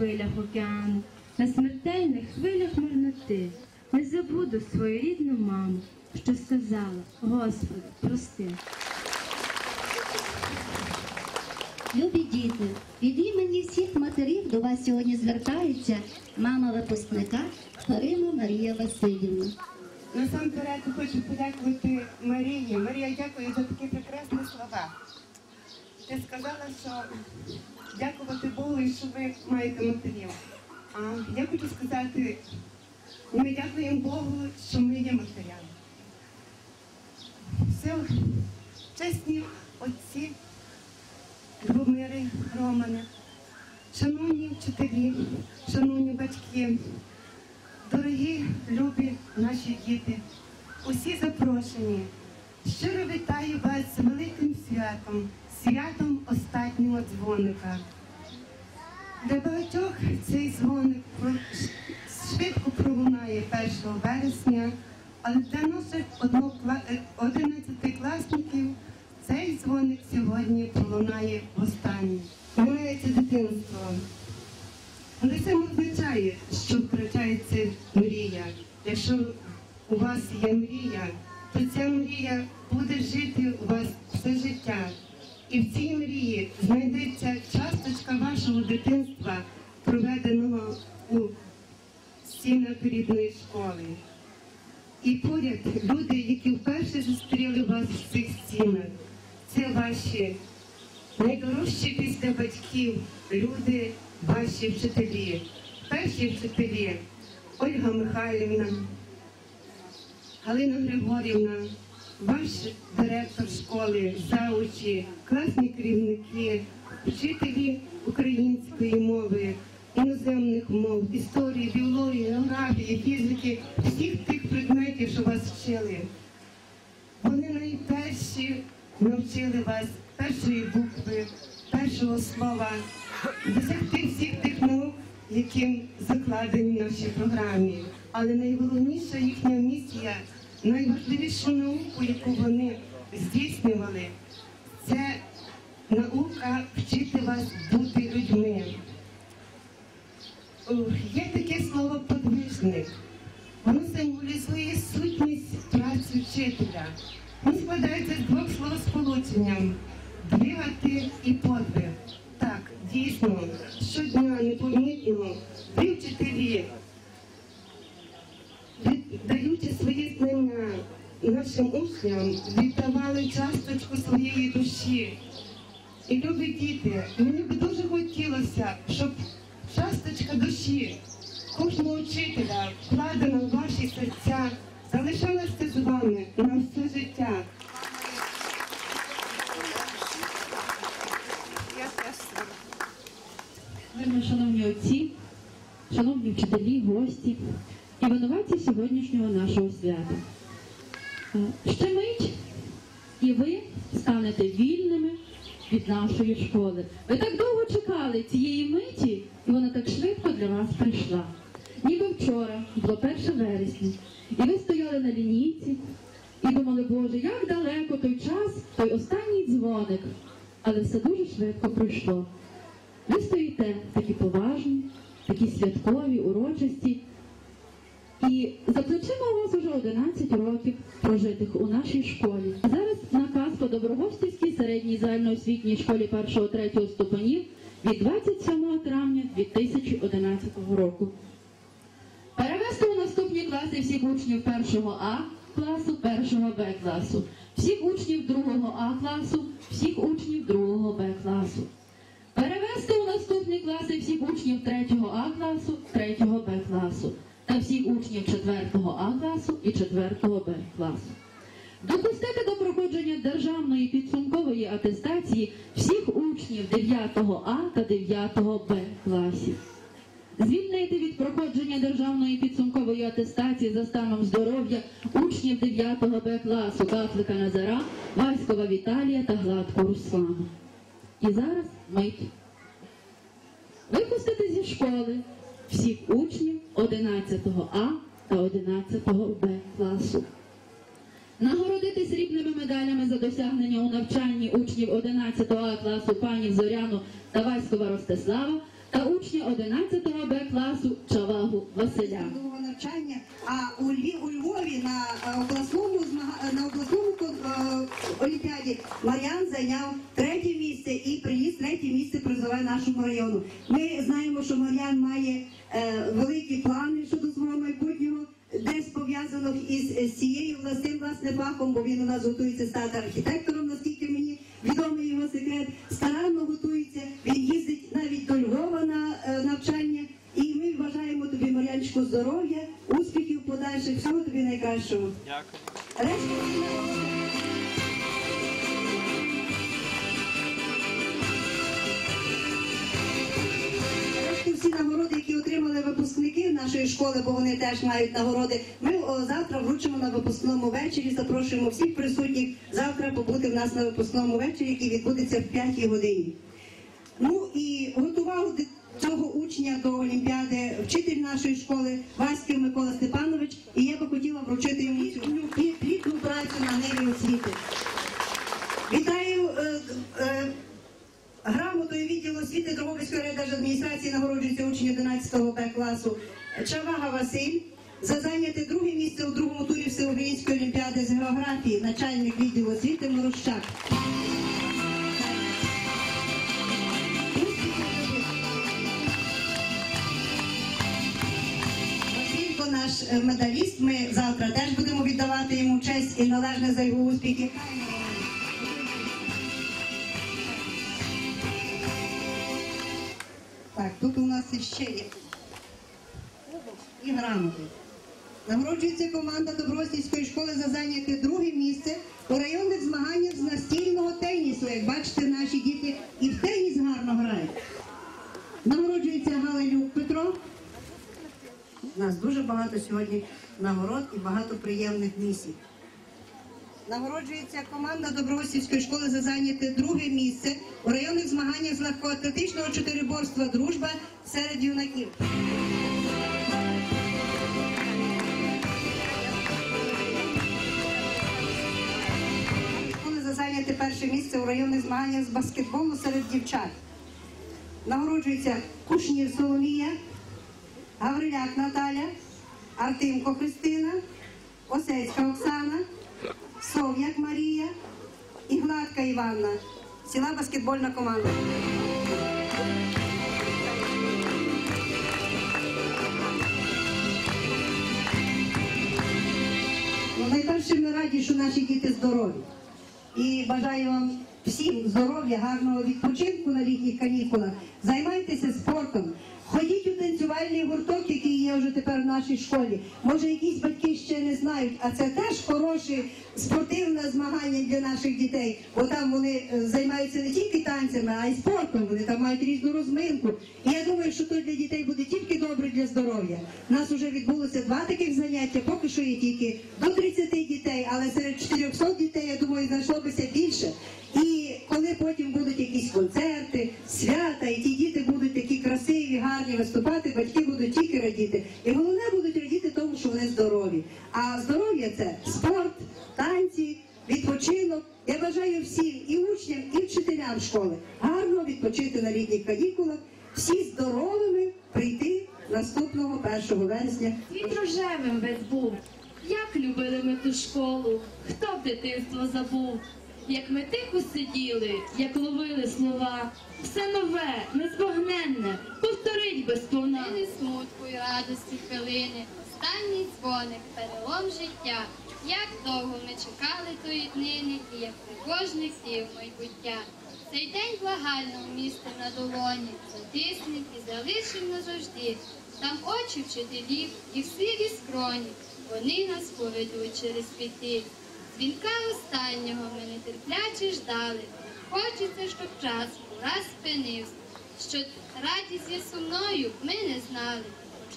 хвилях океану, на смертельних хвилях можноти. Не забуду свою рідну маму, що сказала, Господи, прости. Любі діти, від імені всіх матерів до вас сьогодні звертається мама випускника Карина Марія Васильівна. Насамперед хочу подякувати Марії. Марія, дякую за такі прекрасні слова. Ти сказала, що дякувати Богу, що ви маєте матерів. А я хочу сказати, ми дякуємо Богу, що ми є матерями. Все, чесні отці, Любомири, Романе, шановні вчителі, шановні батьки, Дорогі, любі наші діти, усі запрошені. Щиро вітаю вас з великим святом, святом останнього дзвоника. Для багатьох цей дзвоник швидко пролунає 1 вересня, але для наших однокла- е, одинадцятикласників цей дзвоник сьогодні пролунає востаннє. Минається дитинство. Але це не означає, що втрачається мрія. Якщо у вас є мрія, то ця мрія буде жити у вас все життя. І в цій мрії знайдеться часточка вашого дитинства, проведеного у стінах рідної школи. І поряд люди, які вперше зустріли вас в цих стінах, це ваші найдорожчі після батьків люди, ваші вчителі. Перші вчителі Ольга Михайлівна, Галина Григорівна, ваш директор школи, заучі, класні керівники, вчителі української мови, іноземних мов, історії, біології, географії, фізики, всіх тих предметів, що вас вчили. Вони найперші навчили вас першої букви, першого слова, досягти всіх тих наук, які закладені в нашій програмі. Але найголовніша їхня місія, найважливішу науку, яку вони здійснювали, це наука вчити вас бути людьми. Є таке слово подвижник. Воно символізує сутність праці вчителя. Він складається з двох словосполученням двигати і подвиг. Так, дійсно, щодня непомітно ви вчителі, від- даючи свої знання нашим учням, віддавали часточку своєї душі. І любі діти, мені б дуже хотілося, щоб часточка душі кожного вчителя, вкладена в ваші серця, залишалася з вами на все життя. Вельми шановні отці, шановні вчителі, гості і винуватці сьогоднішнього нашого свята. Е, Ще мить, і ви станете вільними від нашої школи. Ви так довго чекали цієї миті, і вона так швидко для вас прийшла. Ніби вчора, було 1 вересня, і ви стояли на лінійці і думали, Боже, як далеко той час, той останній дзвоник, але все дуже швидко пройшло. Ви стоїте такі поважні, такі святкові, урочисті. І за плечима у вас уже 11 років прожитих у нашій школі. Зараз наказ по Доброгостівській середній загальноосвітній школі 1-3 ступенів від 27 травня 2011 року. Перевести у наступні класи всіх учнів 1 А класу, 1 Б класу, всіх учнів 2 А класу, всіх учнів 2 Б класу. Перевести у наступні класи всіх учнів 3 А класу, 3 Б класу та всіх учнів 4 А класу і 4 Б класу. Допустити до проходження державної підсумкової атестації всіх учнів 9 А та 9 Б класів. Звільнити від проходження державної підсумкової атестації за станом здоров'я учнів 9 Б класу Кафлика Назара, Васькова Віталія та Гладко Руслана. І зараз мить. Випустити зі школи всіх учнів 11 А та 11 Б класу. Нагородити срібними медалями за досягнення у навчанні учнів 11 А класу пані Зоряну та Васькова Ростислава та учня 11 Б класу Чавагу Василя. навчання. А у Льві у Львові на е, обласному змага- на обласному е, олімпіаді Мар'ян зайняв третє місце і приніс третє місце призове нашому району. Ми знаємо, що Мар'ян має е, великі плани щодо свого майбутнього. Десь пов'язано із е, цією власним власне фахом, бо він у нас готується стати архітектором, наскільки мені відомий його секрет. Старанно готується. Він їздить навіть до Львова на е, навчання. І ми бажаємо тобі, Мар'янчику, здоров'я, успіхів подальших, всього тобі найкращого. Дякую. Всі нагороди. Які отримали випускники нашої школи, бо вони теж мають нагороди. Ми завтра вручимо на випускному вечорі. Запрошуємо всіх присутніх завтра побути в нас на випускному вечорі, який відбудеться в 5 годині. Цього учня до Олімпіади вчитель нашої школи Васьків Микола Степанович, і я би хотіла вручити йому цю плі- плідну працю на небі освіти. Вітаю е, е, грамотою відділу освіти Дрогобицької райдержадміністрації нагороджується учень 11 Б класу Чавага Василь. За зайняте друге місце у другому турі Всеукраїнської олімпіади з географії, начальник відділу освіти Морощак. Медаліст. Ми завтра теж будемо віддавати йому честь і належне за його успіхи. Так, тут у нас іще є і грамоти. Нагороджується команда Добросільської школи за зайняте друге місце у районних змаганнях з настільного тенісу. Як бачите, наші діти і в теніс гарно грають. Нагороджується Галилюк Петро. Нас дуже багато сьогодні нагород і багато приємних місій. Нагороджується команда Добросівської школи за зайняте друге місце у районних змаганнях з легкоатлетичного чотириборства Дружба серед юнаків. Школи за зайняте перше місце у районних змаганнях з баскетболу серед дівчат. Нагороджується Кушнір Соломія, Гавриляк Наталя, Артемко Христина, Осецька Оксана, Сов'як Марія і Гладка Іванна. Ціла баскетбольна команда. Ну, найперше ми раді, що наші діти здорові. І бажаю вам всім здоров'я, гарного відпочинку на літніх канікулах. Займайтеся спортом. Ходіть у танцювальний гурток, який є вже тепер в нашій школі. Може, якісь батьки ще не знають, а це теж хороше спортивне змагання для наших дітей. Бо там вони е, займаються не тільки танцями, а й спортом. Вони там мають різну розминку. І я думаю, що то для дітей буде тільки добре для здоров'я. У нас вже відбулося два таких заняття, поки що є тільки до 30 дітей, але серед 400 дітей, я думаю, знайшлося більше. І коли потім будуть якісь концерти, свята, і ті діти будуть такі красиві, гарні виступати, батьки будуть тільки радіти. І головне будуть радіти тому, що вони здорові. А здоров'я це спорт, танці, відпочинок. Я бажаю всім і учням, і вчителям школи гарно відпочити на літніх канікулах, всі здоровими прийти наступного 1 вересня Світ рожевим весь був. Як любили ми ту школу, хто б дитинство забув? Як ми тихо сиділи, як ловили слова, все нове, незбагненне, повторить без повна. Хвилини смутку і радості хвилини, останній дзвоник, перелом життя. Як довго ми чекали тої днини, і як тривожних дів майбуття. Цей день благально вмістив на долоні, затиснем і залишив назавжди. Там очі вчителів, їх сиві скроні, вони нас поведуть через світи. Дзвінка останнього ми нетерпляче ждали. Хочеться, щоб час раз спинився. Що радість є сумною, ми не знали.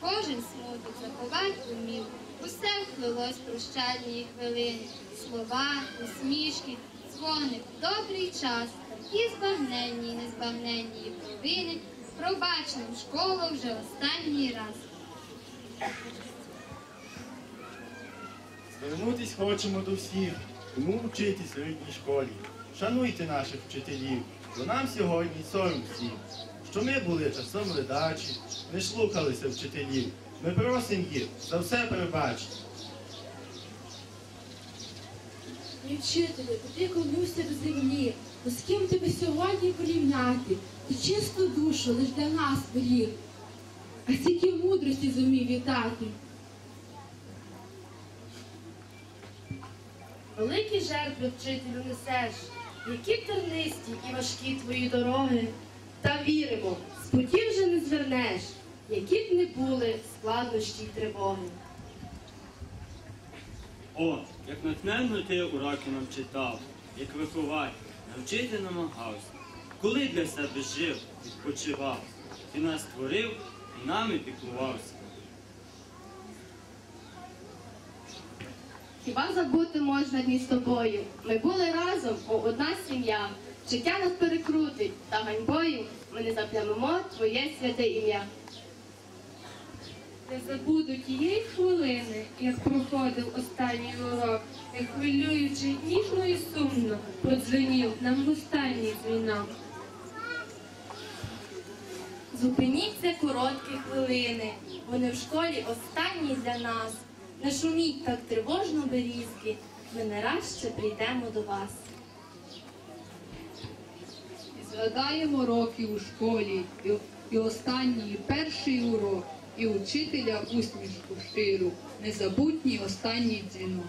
Кожен смуток заховать умів. Усе вплилось прощальні хвилини. Слова, усмішки, дзвоник, добрий час. І збагненні, і незбагненні провини. Пробач нам школу вже останній раз. Звернутись хочемо до всіх, кому вчитись в рідній школі. Шануйте наших вчителів, бо нам сьогодні сором всім. Що ми були часом ледачі, не слухалися вчителів. Ми просимо їх за все перебачити. Мій вчителю, тобі клонюся до землі, бо з ким тебе сьогодні порівняти? Ти чисту душу лиш для нас беріг, а стільки мудрості зумів віддати. Великі жертви вчителю несеш, які тернисті і важкі твої дороги. Та віримо, з путі вже не звернеш, які б не були складнощі й тривоги. О, як натхненно ти уроки нам читав, як виховати, навчити намагався. Коли для себе жив, відпочивав, ти нас створив і нами піклувався. Хіба забути можна дні з тобою? Ми були разом, о, одна сім'я. Життя нас перекрутить, та ганьбою ми не заплямимо твоє святе ім'я. Не забуду тієї хвилини, як проходив останній урок, як хвилюючи ніжно і сумно, подзвенів нам в останній дзвінок. Зупиніться короткі хвилини, вони в школі останні для нас. Не шуміть так тривожно берізки, ми не раз ще прийдемо до вас. Згадаємо роки у школі, і, останній, і перший урок, і учителя усмішку щиру, незабутній останній дзвінок.